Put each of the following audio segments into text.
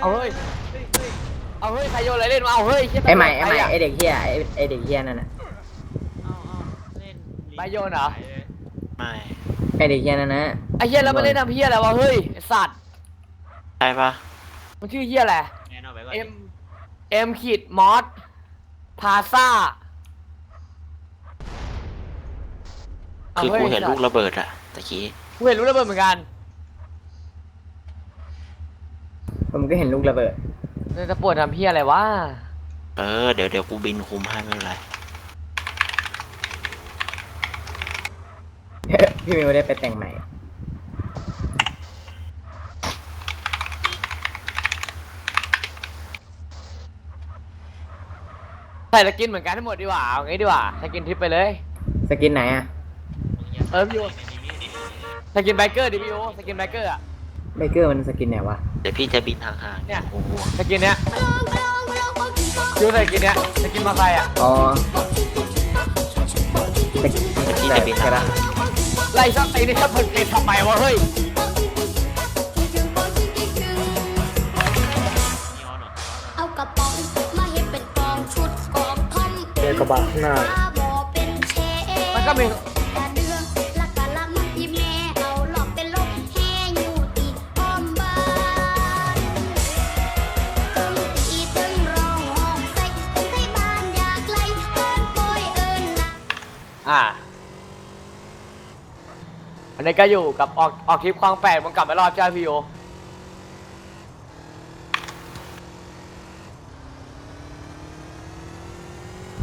เอาเฮ้ย เอาเฮ้ยใครโยนอะไรเล่นมาเอาเฮ้ยเชี่ยไอ้ใหม่ไอ้ใคใหรม่อะไอ้เด็กเฮียไอ้ไอ้เด็กเฮียนั่นน่ะเอาเอาเล่นใบโยนเหรอ ไม่ไอ้เด็กเฮียนั่นนะไอ้เฮียแล้วมันเล่นทำเฮียอะไรวะเฮ้ยไอ้สัตว์ ใช่ปะมันชื่อเฮียอะไร แอนเอาไปก่อนเอ็ม เอ็มขีดมอสพาซ่าคือกูเห็นลูกระเบิดอะตะกี้ กูเห็นลูกระเบิดเหมือนกัน ผมก็เห็นลูกระเบิดจะปวดทำเฮียอะไรวะเออเดี๋ยวเดี๋ยวกูบินคุมให้ไม่เป็นไรพี่มิวได้ไปแต่งใหม่ ใส่สกินเหมือนกันทั้งหมดดีกว่าเอางี้ดีกว่าสกินทิปไปเลยสกินไหนอะเออพี่โอสกินไบเกอร์ดิพี่โอสกินไบเกอร์อะไบเกอร์มันสกินไหนวะ เดี๋ยวพี่จะบินห่างๆเนี่ยโอ้โหสกินเนี้ยพี่โอใส่สกินเนี้ยสกินมาใครอะอ๋อสกินเดี๋ยวพี่จะบินใช่ห่าปะงไล่ซับไอ้นี่ซับเพิ่งทำไมวะเฮ้ยนีออนเหรอเอากระป๋องมาเฮ็ดเป็นกองชุดกองท่อมเจอกระบะข้างหน้าบ่เป็นเชมันก็มี นนี้ก็อยู่กับออกออกทริปคลองแปดมันกลับมารอบเจ้าพี่โอ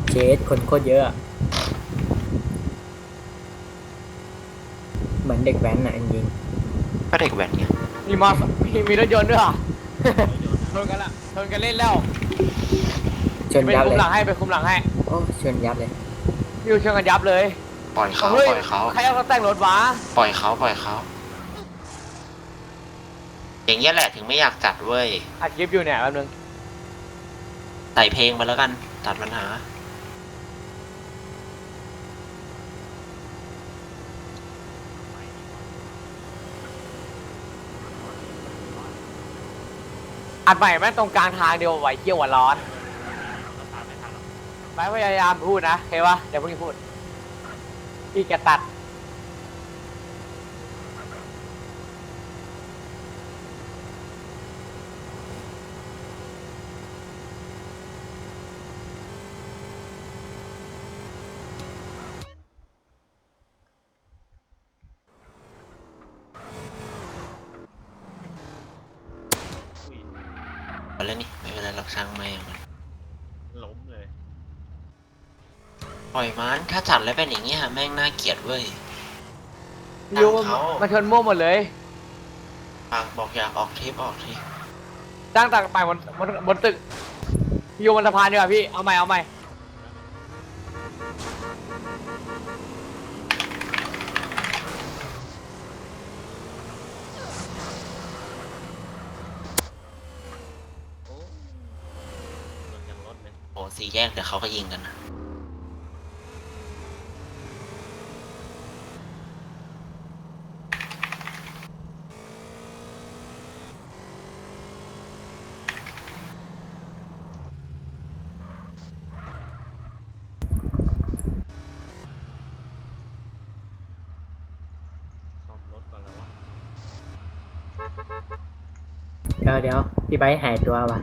เชสคนโคตรเยอะอะเหมือนเด็กแว้นอะจริงก็เด็กแว้นไงมีมอสมีมีรถยนต์ด้วยเหรอ ชนกันละชนกันเล่นแล้วๆชนไปยับคุเลมยหลังให้ไปคุมหลังให้โอ้ชนยับเลย พี่โอชนกันยับเลย ปล่อยเขาเฮ้ยปล่อยเขาใครเอาเขาแต่งรถวะปล่อยเขาปล่อยเขาอย่างเงี้ยแหละถึงไม่อยากจัดเว้ยอัดคลิปอยู่เนี่ยแป๊บนึงใส่เพลงมาแล้วกันตัดปัญหา อัดใหม่แม่งตรงกลางทางเดียวไหวเกี่ยวหัวร้อนตามไม่ทันหรอกไม่พยายามพูดนะโอเควะเดี๋ยวพวกนี้พูด พี่แกตัด แล้วนี่ไม่เป็นไรหรอกช่างแม่งมัน ล้มเลย ป ล่อยมันถ้าจัดแล้วเป็นอย่างเงี้ยแม่งน่าเกลียดเว้ยพี่โยตามเขามาชนมั่วหมดเลยปากบอกอยากออกทริปออกทริปจ้างต่างไปบนบนบนตึกพี่โยบนสะพานดีกว่าพี่ เอาใหม่เอาใหม่โอ้รถยังรถเลยโอ้สี่แยกเดี๋ยวเขาก็ยิงกันนะ ซ่อมรถก่อนแล้ววะ เดี๋ยวพี่ไบร์ทหายตัวว่ะ ร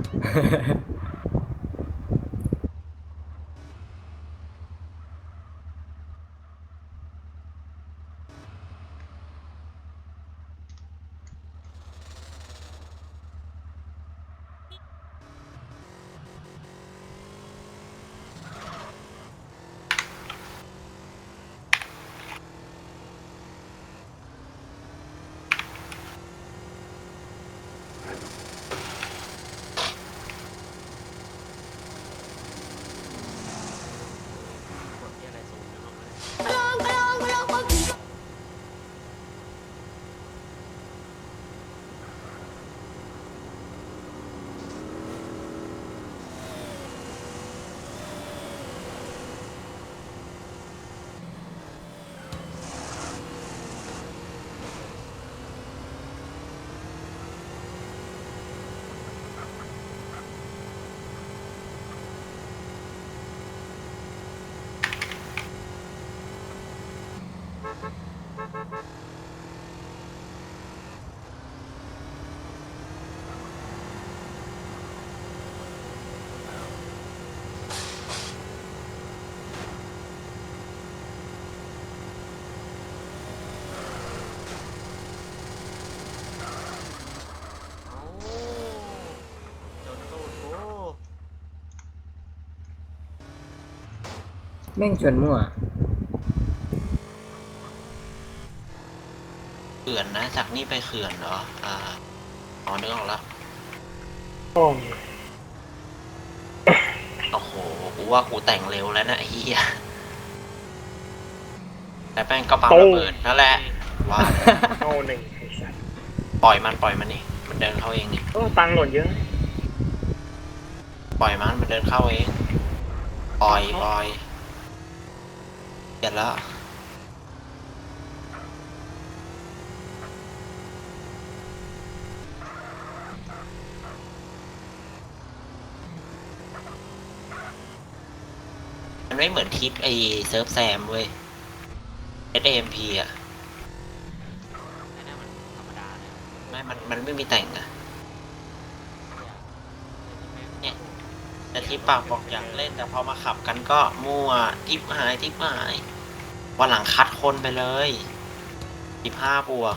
แม่งชวนมั่วเขื่อนนะ จากนี่ไปเขื่อนเหรอ อ่าอ๋อนึกออกแล้วโอ้ยโอ้โห กูว่ากูแต่งเร็วแล้วนะไอ้เหี้ยแต่แป้งก็ปังระเบิดนั่นแหละว่าเอาหนึ่งไอ้สัสปล่อยมันปล่อยมันนี่ มันเดินเข้าเองนี่ โอ้ตังค์หล่นเยอะ ปล่อยมันมันเดินเข้าเอง ปล่อยปล่อย เสร็จแล้วมันไม่เหมือนทิปไอเซิร์ฟแซมเว้ย SAMP อะไอ้นั่นมันธรรมดาเนี่ยไม่มันมันไม่มีแต่งอะเนี่ยแต่ทิปปากบอกอยากเล่นแต่พอมาขับกันก็มั่วทิปหายทิปหาย วันหลังคัดคนไปเลยทิปห้าบวก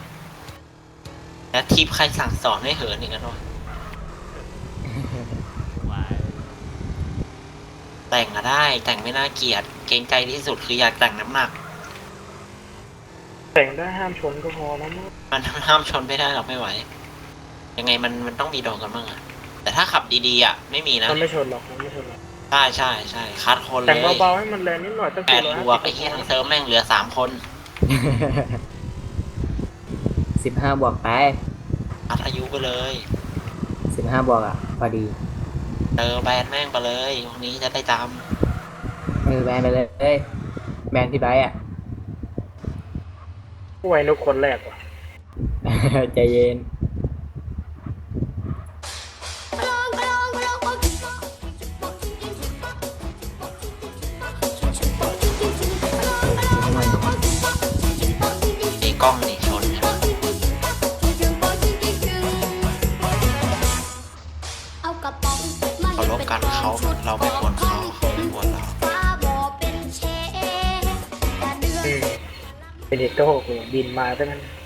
แล้วทิปใครสั่งสอนให้เหินอีกกันวะวายแต่งอะได้ แต่งไม่น่าเกลียด เกรงใจที่สุดคืออยากแต่งน้ำหนัก แต่งได้ห้ามชนก็พอแล้วมั้งมันห้ามชนไม่ได้หรอกไม่ไหว ยังไงมันมันต้องมีโดนกันบ้างอะแต่ถ้าขับดีๆอะไม่มีนะ มันไม่ชนหรอกมันไม่ชนหรอก ใช่ใช่ใช่คัดคนเลแต่งยเบาๆให้มันแรงนิดหน่อยตั้งแปสี่ดร้อยบห้าวกไอ้เหี้ยทั้งเซิร์ฟแม่งเหลือสามคนสิบห้าบวกไปอัดอายุไปเลยสิบห้าบวกอะ พอดีเจอแบนแม่งไปเลยวันนี้จะได้จเออแบนไปเลยเอ้ยแบนพี่ไบร์ทอะผู้ไอ้นุกคนแรกว่ะ ใจเย็น กล้องนี่ชนใช่ไหมเอากระป๋องมาเขาลบกันเขาเราไม่ควรเขาเขาไม่ควรเราฟ้าบ่อเป็นเชกระเดือนอืมเป็นเด็กโต้กูบินมาซะมันยิน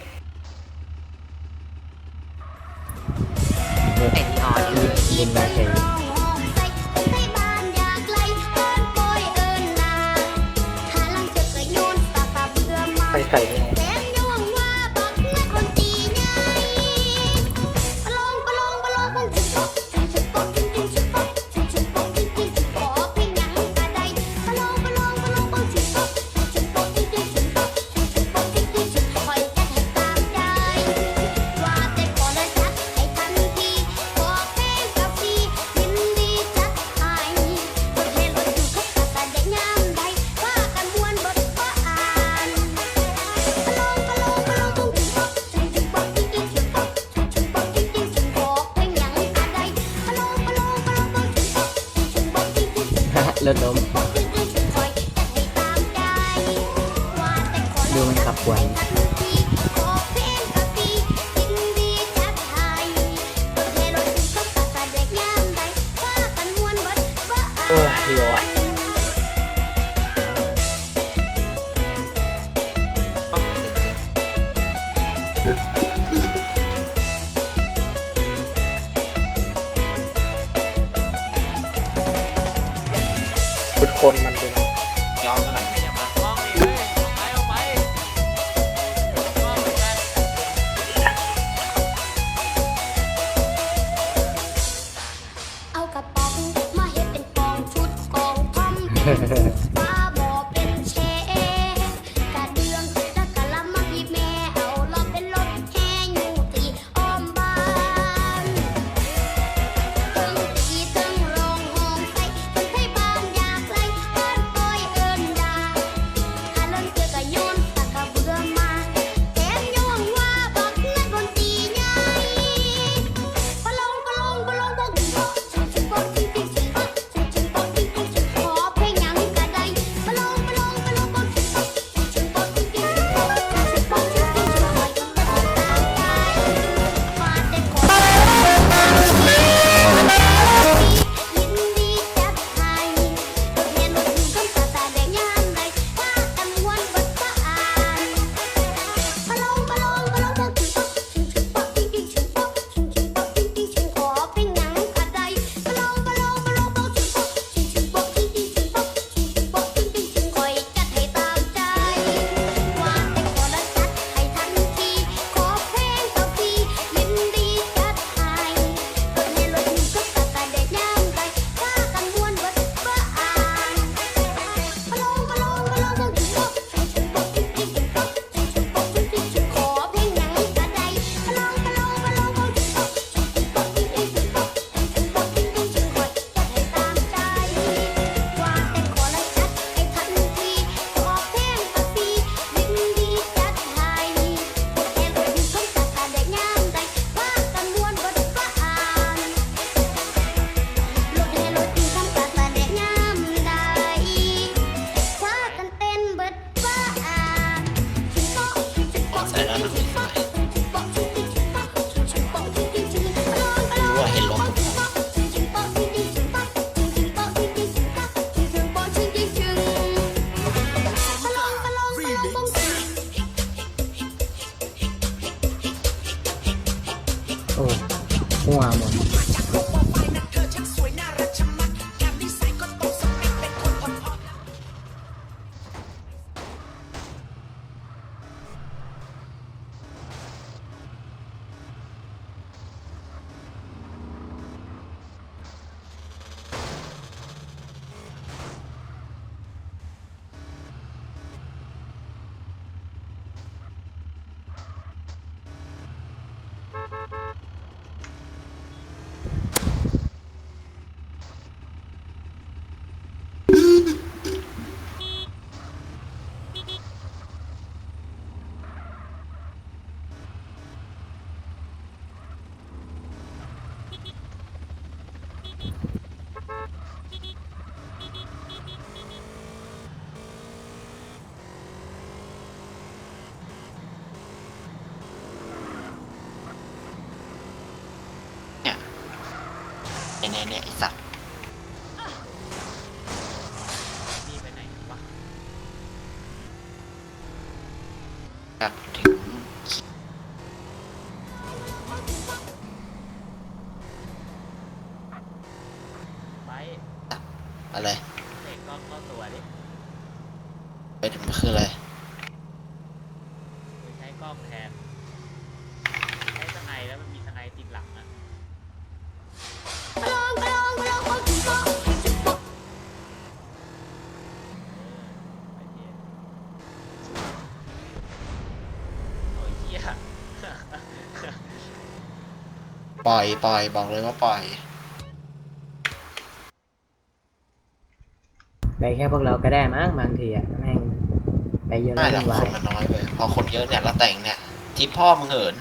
คนมัน เนี่ยเนี่ยไอสัตว์นี่ไปไหนวะแบบถึงไปอะไร ล่อยปล่อยบอกเลยว่าปล่อยไปแค่พวกเราก็ได้มั้งบางทีอะแม่งไปเยอะไม่แล้วหรอกวุ่นวาคยนมันน้อยเลยพอคนเยอะเนี่ยเราแต่งเนี่ยที่พ่อมึงเหิน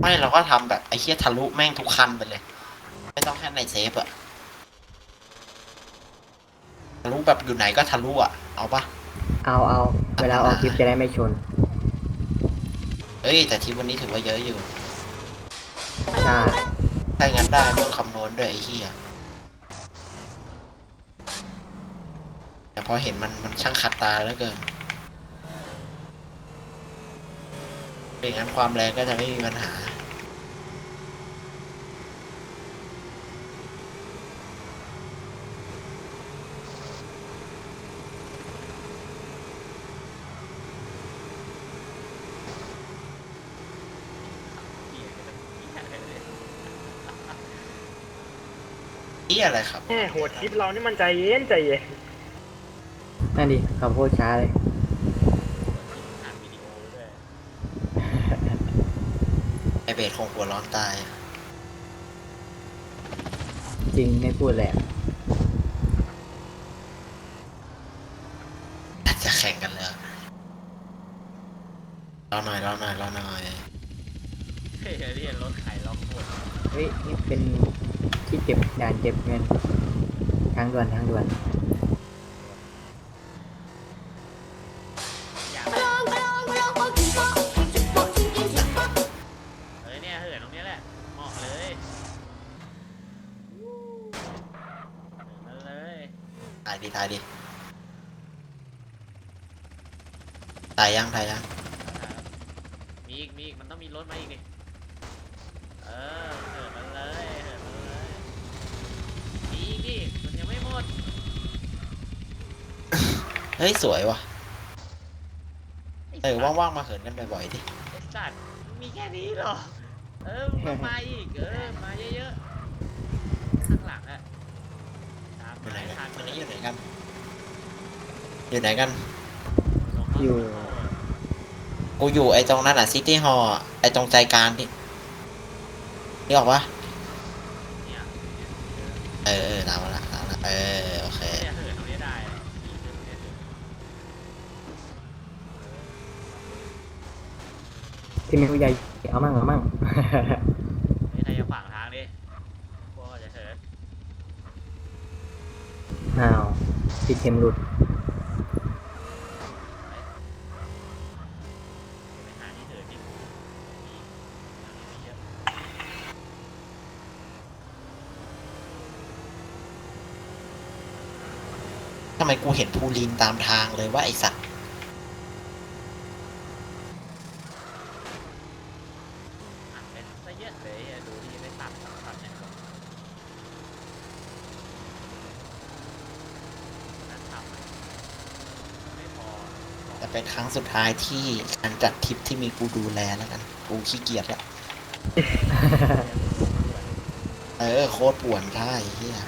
ไม่เราก็ทำแบบไอ้เหี้ยทะลุแม่งทุกคันไปเลย ไม่ต้องแค่ในเซฟอะทะลุแบบอยู่ไหนก็ทะลุอะเอาปะเอาเอาเวลาออกคลิปจะได้ไม่ชน เอ้ยแต่ทีวันนี้ถือว่าเยอะอยู่ ใช่ถ้างั้นได้เมื่อคำนวณด้วยไอ้เหี้ยแต่พอเห็นมันมันช่างขัดตาแล้วเกินเป็นงั้นความแรงก็จะไม่มีปัญหา เหี้ยจะเหี้ยเลย นี่อะไรครับ แหมหัวทิปเรานี่มันใจเย็นใจเย็นนั่นดิขับโคตรช้าเลยอ่านวิดีโอด้วยไอเบสคงหัวร้อนตาย จริงไม่พูดเลยอะจะแข่งกันเลยอะรอหน่อยรอหน่อยรอหน่อย เฮ้ยเรียนรถไขล็อกหมดเฮ้ยนี่เป็น ที่เก็บด่านเก็บเงิน ทางด่วนทางด่วนอยากกลองกลองกลองคนถึงก็ถึงปกถึงกินถึงปกเฮ้ยเนี่ยเหินตรงเนี้ยแหละเหมาะเลยเหินมาเลยถ่ายดิถ่ายดิถ่ายยังถ่ายยัง มีอีกมีอีกมันต้องมีรถมาอีกดิเออเหินมาเลยเหินมาเลยมีอีกดิ มันยังไม่หมด เฮ้ย สวยว่ะไอ้เออสัตว์ว่างๆมาเหินกันบ่อยๆดิไอ้สัตว์มีแค่นี้เหรอ เออมึงต้องมาอีก เออ มาเยอะๆ ข้างหลังอะตามอยู่ไหนมากันทันวันเลนี้ยอยู่ไหนกัน อยู่ไหนกันลงมาอยู่ กูอยู่ไอ้ตรงนั้นอะซิตี้ฮอลไอ้ตรงใจกลางที่นี่ออกปะ เนี่ย เออเออตามมาละตามมาละเออ โอเค เนี่ยเหินตรงนี้ได้มีเหินตรงนี้ถึง ที่มีผู้ใหญ่เอามั่งเอามั่งไม่ใครจะขวางทางดิกลัวจะเหินอ้าวติดเข็มหลุดไปหาที่เหินดิมีมีเยอะทำไมกูเห็นภูลินตามทางเลยว่าไอสัตว์ อะ เป็นซะเยอะเลยอะดูที่ไม่ตัดตัดเนี่ยนั่นทำไม่พอจะเป็นครั้งสุดท้ายที่การจัดทริปที่มีกูดูแลแล้วกัน กูขี้เกียจละ เออ โคตรป่วนใช่เฮีย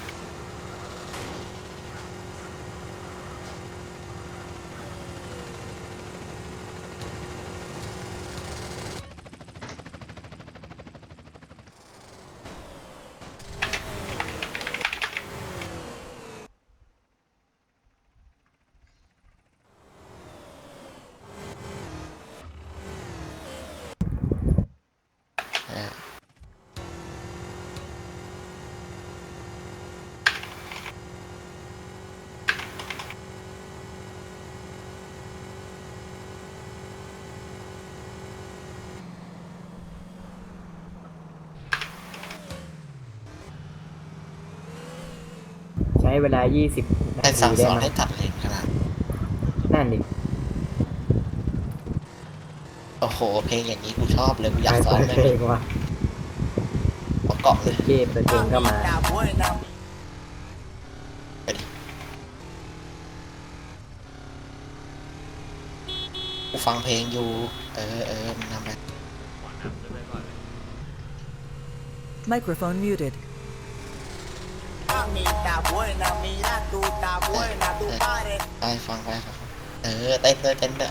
เวลายี่สิบใครนาสั่งทีสได้อนไหมให้ตัดเลนขนาด นั่นดิโอ้โห เพลงอย่างนี้กูชอบเลยกูอยากใครสอนเปิดเลยเพลงวะขอเกาะเลยเกมเปิดเพลงก็มา กูฟังเพลงอยู่ เออเออมันทำไปขอ น้ำขึ้นไปก่อนเลย Microphone muted. ไปฟังไปฟังเออเต้นเลยเต้นด้อ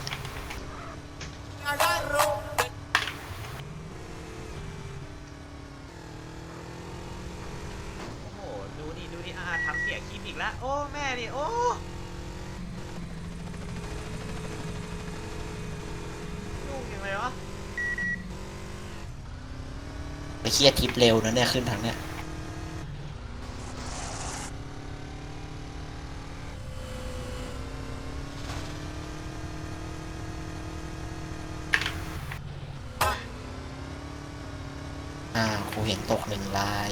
โอ้โห ดูดิดูดิอาทำเสียคลิปอีกแล้ว โอ้ แม่นี่ โอ้ยุ่งยังไงวะ ไปเครียดทิปเร็วนะเนี่ยขึ้นทางเนี่ย อ้าวกูเห็นตกหนึ่งลาย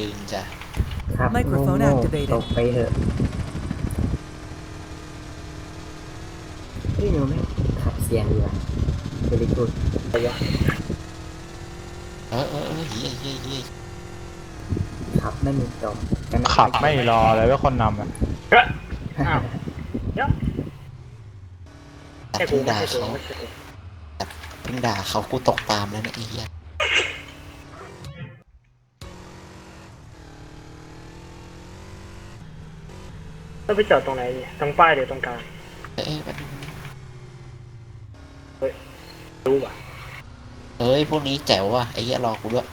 ดึงจ้ะครับ Microphone โง่ๆ activated ตกไปเถอะพี่นิวไม่งขับเสียงดีว่ะเบริกูดเออเออเออเฮียเฮียเฮียขับไม่มีจบแต่นขับไม่รอเลยว่าคนนำอะอ้าวเดี๋ยวแต่แค่กูเพิ่งไม่ด่าใช่กูเขาไม่ใช่กูเพิ่งด่าเขากูตกตามแล้วนะไอ้เฮีย ต้องไปจอดตรงไหนดีตรงป้ายหรือตรงกลางเอ้ยมาดูรู้ป่ะเอ้ยพวกนี้แจ๋วว่ะไอ้เฮียรอกูด้วย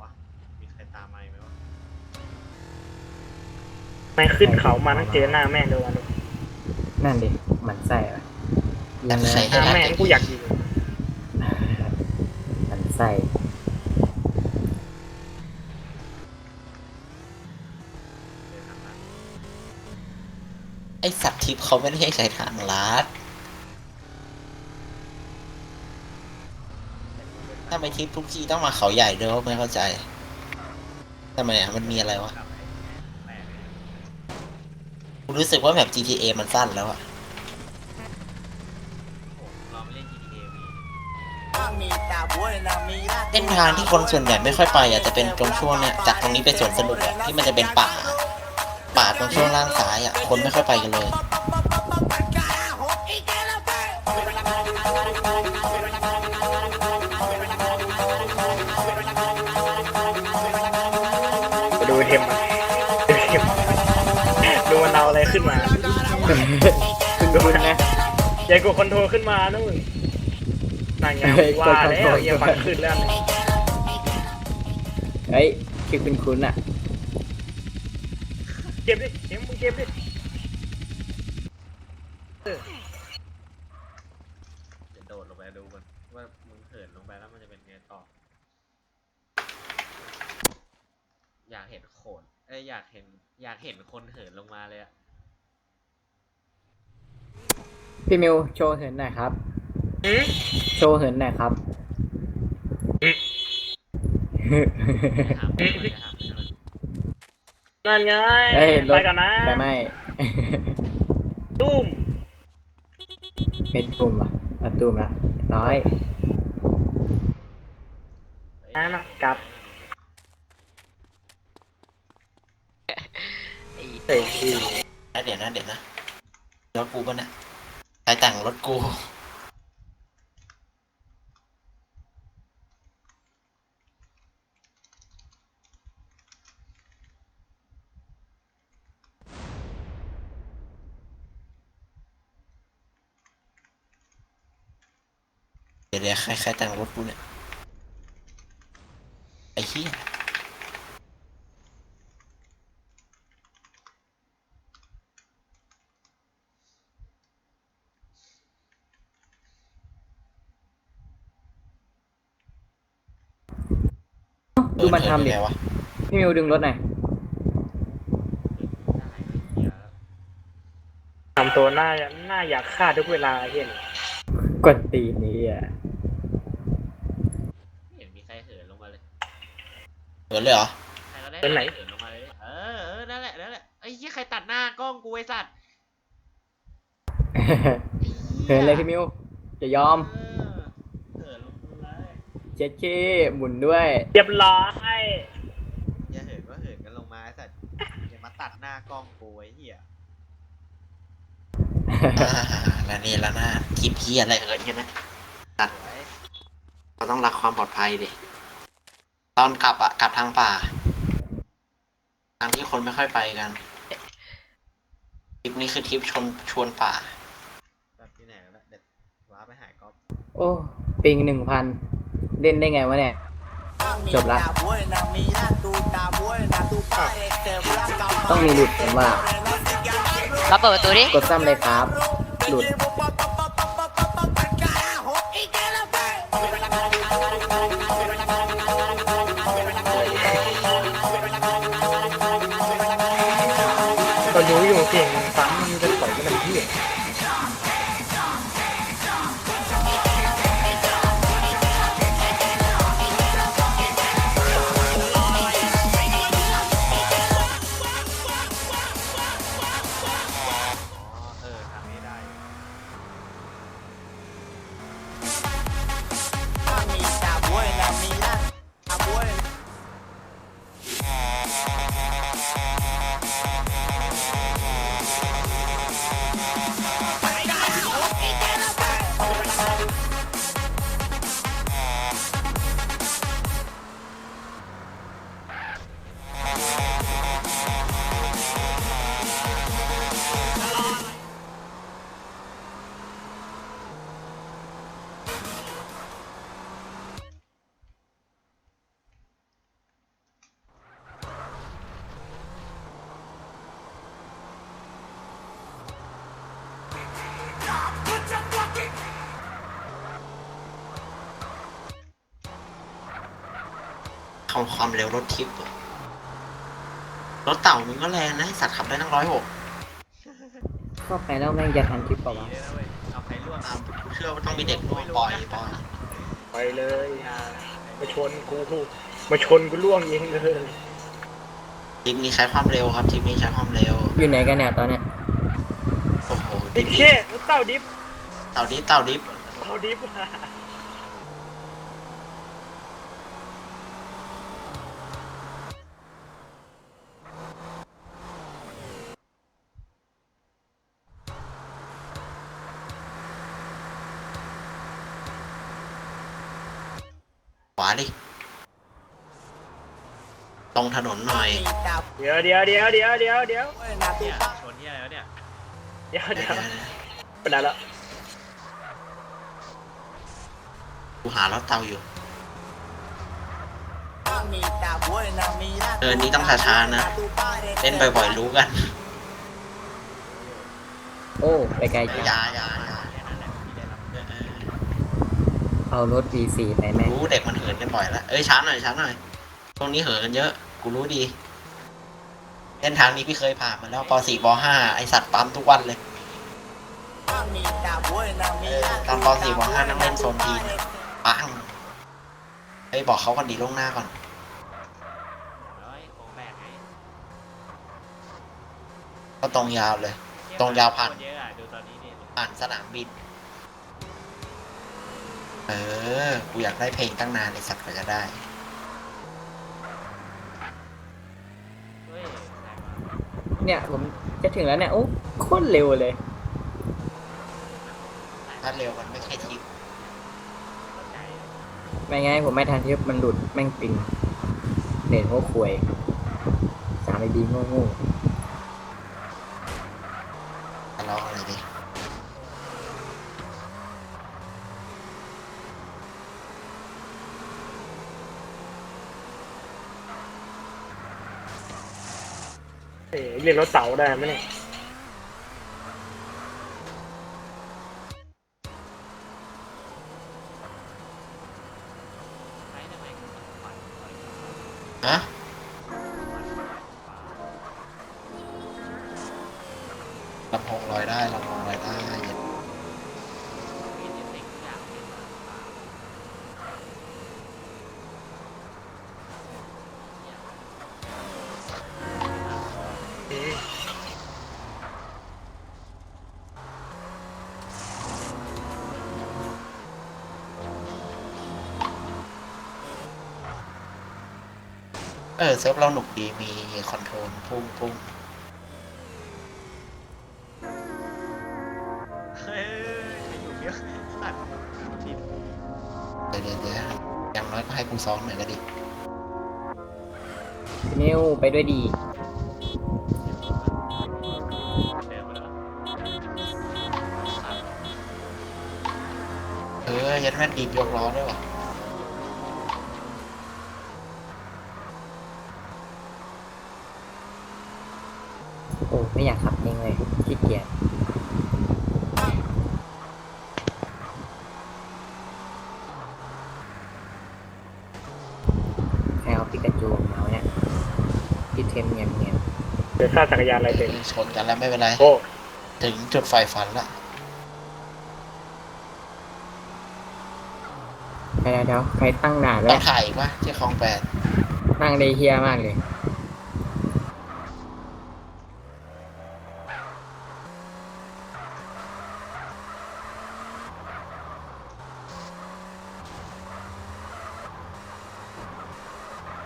วะมีใครตามมาอีกไหมวะไม่ขึ้นเขามาตั้งเจอหน้าแม่งเลยวันนี้นั่นดิหมันไส้ว่ะแต่ใครหน้าแม่งกูอยากยิงหมันไส้ เดินทางนั้น ไอสัตว์ทิพย์ เขาไม่ได้ให้ใช้ทางลัดถ้าไปทิพย์ทุกทีต้องมาเขาใหญ่ด้วยวะไม่เข้าใจทำไมอะมันมีอะไรวะกลับไปแปลกเลยกูรู้สึกว่าแบบ GTA มันสั้นแล้วอะโอ้โหเราไม่เล่น GTA V เส้นทางที่คนส่วนใหญ่ไม่ค่อยไปอะจะเป็นตรงช่วงเนี้ยจากตรงนี้ไปสวนสนุกอะที่มันจะเป็นป่าป่าตรงช่วงล่างซ้ายอะคนไม่ค่อยไปกันเลย ไปดูเทมมาดูเทมดูมันเอาอะไรขึ้นมาคุณคุณนะใหญ่กว่าคอนโทรขึ้นมานะมึงนั่นไงว่าแล้วเอียฟันขึ้นแล้วเฮ้ยคือคุณคุณอะเก็บดิเก็บมึงเก็บดิ จะโดดลงไปดูกันว่ามึงเหินลงไปแล้วมันจะเป็นไงต่อ อยากเห็ นโขนเอ้ยอยากเห็น อยากเห็นคนเหินลงมาเลยอะพี่มิวโชว์เหินหน่อยครับหืมโชว์เหินหน่อยครับ ถามไปเลยถามไปเลยนั่นไงเฮ้ยรไปถกันนะแต่ไม่ ตุ้มไม่ตุ้มอะเอาตุ้มละร้อยนั่นนะกลับ เฮ้ยคือเดี๋ยวนะเดี๋ยวนะรถกูป่ะเนี่ยใครแต่งรถกูเดี๋ยวเดี๋ยวใครใครแต่งรถกูเนี่ยไอ้เหี้ย เอดูอมันทำดิเออเป็นไงวะพี่มิวดึงรถหน่อยได้ไม่เหี้ยอะทำตัวหน้าหน้าอยากฆ่าทุกเวลาเห็นกดตีนนี้อะไม่เห็นมีใครเหินลงมาเลย เหินเลยเหรอใครก็ได้เป็นไหนเดินลงมาเลย เออเออนั่นแหละ นั่นแหละ ไอ้ยี่ใครตัดหน้ากล้องกูไอ้สัตว์เหินเลยพี่มิวจะยอม เออเหินลงมาเลย เจ็ดเคหมุนด้วย เรียบร้อยอย่าเหินก็เหินกันลงมาไอ้สัตว์อย่ามาตัดหน้ากล้องกูไอ้เหี้ยอ่าแล้วนี่แล้วนะคลิปพี่อะไรเอิญกันนะตัดสวยเราต้องรักความปลอดภัยดิตอนกลับอะกลับทางป่าทางที่คนไม่ค่อยไปกันทริปนี้คือทริปชนชวนป่าแบบที่ไหนแล้วเด็ดว้าไปหายก๊อฟโอ้ปิงหนึ่งพัน เล่นได้ไงวะเนี่ย จบละ ต้องมีหลุดผมว่า มาเปิดประตูดิกดซ้ำเลยครับ หลุด ก็รู้อยู่เก่งปั๊มมันจะปล่อยกันมันที่อ๋ ความความเร็วรถทิปอะรถเต่ามึงก็แรงนะไอ้สัตว์ขับได้ตั้งร้อยหกเข้าไปแล้วแม่งจะทันคลิปเปล่าวะดีเลยนะเว้ยเอาใครล่วงอะกูเชื่อว่าต้องมีเด็กร่วมปล่อยปล่อยไปเลยมาชนกูมาชนกูล่วงเองเลยทริปนี้ใช้ความเร็วครับทริปนี้ใช้ความเร็วอยู่ไหนกันเนี่ยตอนเนี้ยโอ้โหไอ้เช่รถเต่าดิฟเต่าดิฟเต่าดิฟเต่าดิฟ ดิ ตรงถนนหน่อย เดี๋ยวเดี๋ยวเดี๋ยวเดี๋ยวเดี๋ยวเดี๋ยวเนี่ยชนที่อะไรวะเนี่ยเดี๋ยวเดี๋เดี๋ยยววๆไปไหนแล้วกูหารถเต่าอยู่ เดินนี้ต้องช้าๆนะ เล่นบ่อยๆรู้กัน โอ้ ไปไกลจัง อยาอยาอยา แค่นั้นแหละที่ได้รับ เออเออ เอารถ V4 ไปแม่งรู้เด็กมันเหินกันบ่อยแล้ว เอ้ยช้าหน่อยช้าหน่อยตรงนี้เหินกันเยอะ กูรู้ดี เส้นทางนี้พี่เคยผ่านมาแล้วป .4 ป .5 ไอสัตว์ปั๊มทุกวันเลยเออตอนป .4 ป .5 นั่งเล่นโซนทีปังเฮ้ยบอกเขากันดีล่วงหน้าก่อน ก็ตรงยาวเลย ตรงยาวผ่าน ผ่านสนามบิน เออ กูอยากได้เพลงตั้งนานในสัตว์กว่าจะได้ เฮ้ยแรงมากเนี่ยผมจะถึงแล้วเนี่ยโอ้โคตรเร็วเลย ถ้าเร็วมันไม่ใช่ทิปเข้าใจไม่ไงผมไม่ทันที่มันหลุดแม่งปิงเน็ตโง่ควยสามไอดีโง่โง่ทะเลาะอะไรดิ เรียกรถเต่าได้ไหมเนี่ย ออเซิร์ฟเราหนุกดีมีคอนโทรลพุ่งพุ่งเฮ้ยอยู่เยอะสัตว์ผิดเดี๋ยวเดี๋ยวเดี๋ยวอย่างน้อยก็ให้กูซ้อมหน่อยก็ดีพี่นิวไปด้วยดี เดินมาแล้วเออยัดแม่นดีดยกล้อด้วยว่ะ โอ้ไม่อยากขับเองเลยขี้เกียจใครเอาปิ กาจูออกมาวะเนี่ยพี่เทมเงียบเงียบเดี๋ยวค่าจักรยานอะไรเป็นชนกันแล้วไม่เป็นไร โอ้ถึงจุดไฟฝันละเดี๋ยวเดี๋ยวใครตั้งด่านต้แล้อวงถ่ายอีกปะที่คลองแปดตั้งได้เฮียมากเลย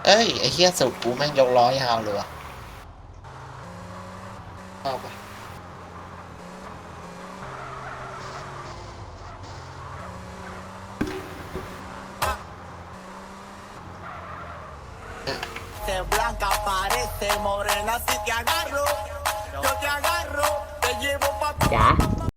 เอ้ยไอ้เฮียสุดกูแม่งยกร้อยาวเลยวะ